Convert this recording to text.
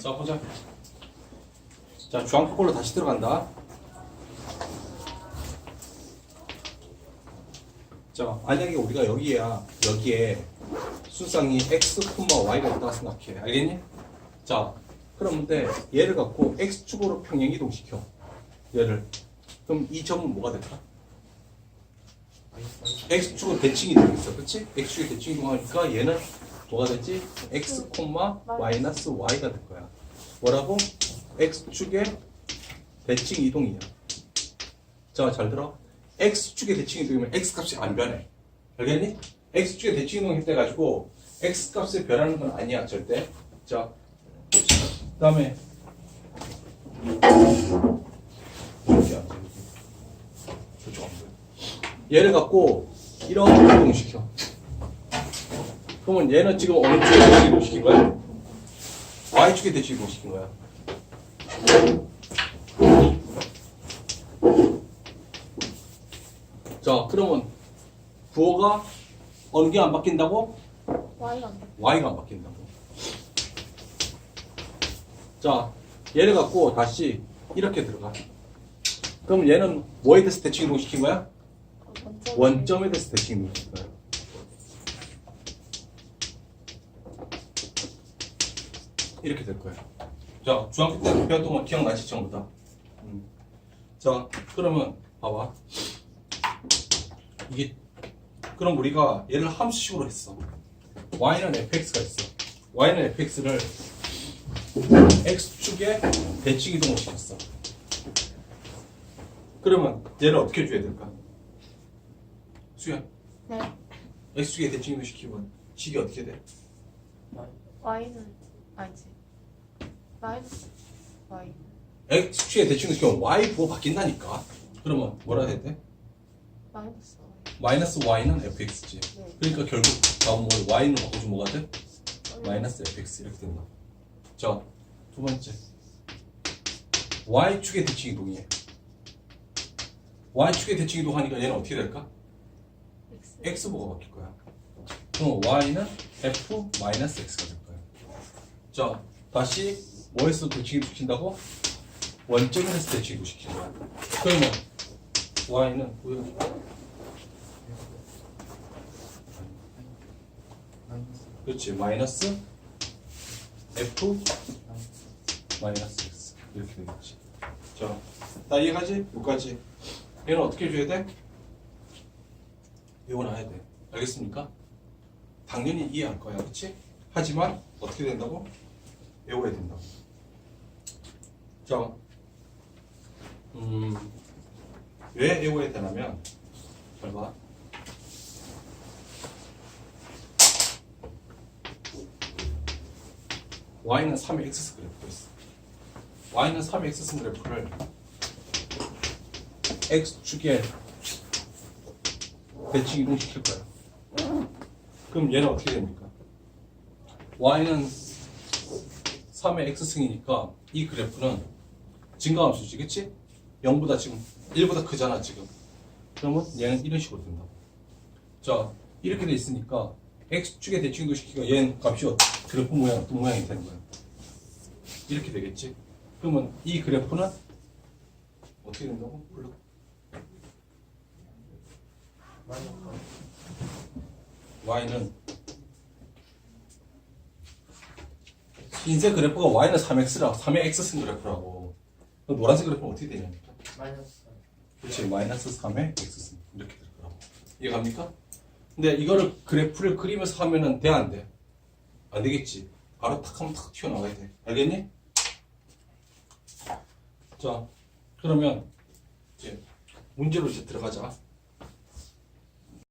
자 보자. 자 주황색 걸로 다시 들어간다. 자 만약에 우리가 여기야 여기에 수상이 x, y가 있다고 생각해. 알겠니? 자 그럼 근데 얘를 갖고 x축으로 평행 이동시켜. 얘를. 그럼 이 점은 뭐가 될까? x축은 대칭 이동했어. 그치? x축이 대칭 이동하니까 얘는 뭐가 되지? x, 마이너스 y가 될 거야. 뭐라고? x축의 대칭 이동이야. 자, 잘 들어. x축의 대칭 이동이면 x값이 안 변해. 알겠니? x축의 대칭 이동이 돼가지고 x값이 변하는 건 아니야, 절대. 자, 그 다음에 이렇게 안 돼. 저쪽 안 보여. 얘를 갖고 이렇게 이동시켜. 그러면 얘는 지금 어느 대칭 이동시킨 거야? Y축에 대칭 이동시킨 거야. 자, 그러면 부호가 어느 게 안 바뀐다고? Y가 안 돼. y가 안 바뀐다고. 자, 얘를 갖고 다시 이렇게 들어가. 그럼 얘는 뭐에 대해서 대칭 이동시킨 거야? 원점. 원점에 대해서 대칭 이동시킨 거야. 이렇게 될 거예요. 자, 중학교 때 배웠던 거 기억나지, 전부 다? 음. 자, 그러면 봐봐. 이게 그럼 우리가 얘를 함수식으로 했어. y는 fx가 있어. y는 fx를 x축에 대칭 이동을 시켰어. 그러면 얘를 어떻게 줘야 될까? 수야, 네. x축에 대칭 이동 시키면 식이 어떻게 돼? Y는 아니지. Y. x축에 대칭 이동 시키면 y 부호 바뀐다니까. 그러면 뭐라 해야 돼? 마이너스 Y. 마이너스 y는 fx지. 네. 그러니까 결국 다음 뭐 y는 바꿔주면 뭐가 돼? 마이너스 fx 이렇게 된다. 자, 두 번째. y축의 대칭 이 동이에요. y축의 대칭 이 동하니까 얘는 어떻게 될까? X. x보가 바뀔 거야. 그럼 y는 f 마이너스 x가 될 거야. 자, 다시 뭐에서 대칭 이동 시킨다고? 원점에서 대칭 이동 시킨 거야. 그러면 y는 뭐야? 그렇지 마이너스 f 마이너스 x 이렇게 되겠지 자 나 이해가지? 여기까지 얘는 어떻게 해줘야 돼? 외워놔야 돼 알겠습니까? 당연히 이해할 거야 그치? 하지만 어떻게 된다고? 외워야 된다고 자 음, 왜 외워야 되냐면 잘 봐 y는 3의 x스 그래프가 있어. y는 3의 x스 그래프를 x축에 대칭 이동시킬 거야. 그럼 얘는 어떻게 됩니까? y는 3의 x승이니까 이 그래프는 증가함수지, 그치? 0보다 지금 1보다 크잖아, 지금. 그러면 얘는 이런 식으로 된다고. 자, 이렇게 돼 있으니까 x축에 대칭 이동시키니까 얘는 값이 어- 그래프 모양, 어떤 모양이 되는 거야. 이렇게 되겠지? 그러면 이 그래프는 어떻게 된다고? 불러. y는 흰색 그래프가 y는 3x라 3의 x승 그래프라고. 그럼 노란색 그래프는 어떻게 되냐니까? 마이너스 그렇지 마이너스 3의 x승 이렇게 될 거라고. 이해갑니까? 근데 이거를 그래프를 그리면서 하면은 돼 안 돼? 안 되겠지. 바로 탁 하면 탁 튀어나와야 돼. 알겠니? 자, 그러면 이제 문제로 이제 들어가자.